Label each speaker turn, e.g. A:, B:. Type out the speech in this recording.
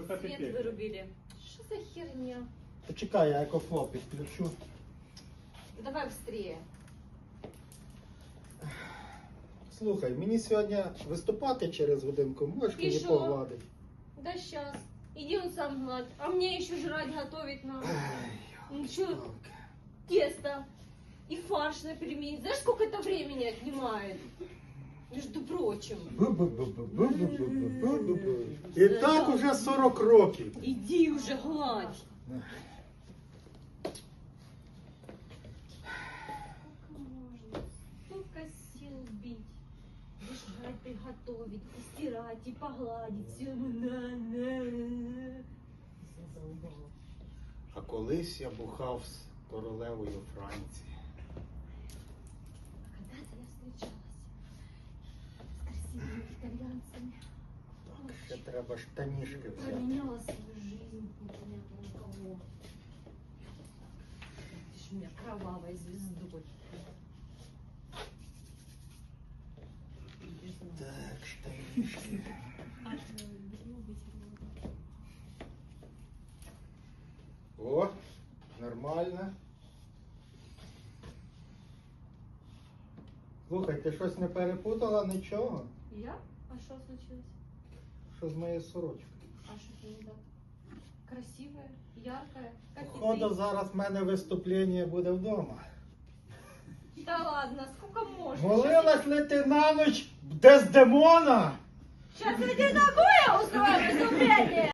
A: Не, ну вы
B: Свет
A: хотите.
B: вырубили. Что за херня?
C: Почекай, я екофло підключу.
B: Давай быстрее.
C: Слухай, мені сьогодні виступати через годинку, можеш
B: І
C: мені
B: що?
C: погладити?
B: Да сейчас. Иди он сам гладь. А мне еще жрать готовить надо. Ну что, тесто и фарш на пельмени. Знаешь, сколько это времени отнимает? Между прочим.
C: І так уже 40 років.
B: Иди уже гладь. Сколько сил бить? Жрать, приготовить, постирать и погладить. Все.
C: А колись я бухав з королевою Франції. треба штанішки взяти.
B: Променяла свою жизнь непонятно на кого. Ты ж меня кровавой звездой.
C: Так, штанішки. О, нормально. Слухай, ти щось не перепутала нічого?
B: Я? А что случилось?
C: Що з моєю сорочкою?
B: А что ты не так? Красивая, яркая, как и
C: Походу,
B: ты.
C: зараз в мене виступлення буде вдома.
B: Да ладно, сколько можно?
C: Молилась ли ти на ніч в Дездемона?
B: Сейчас иди такое устроим выступление!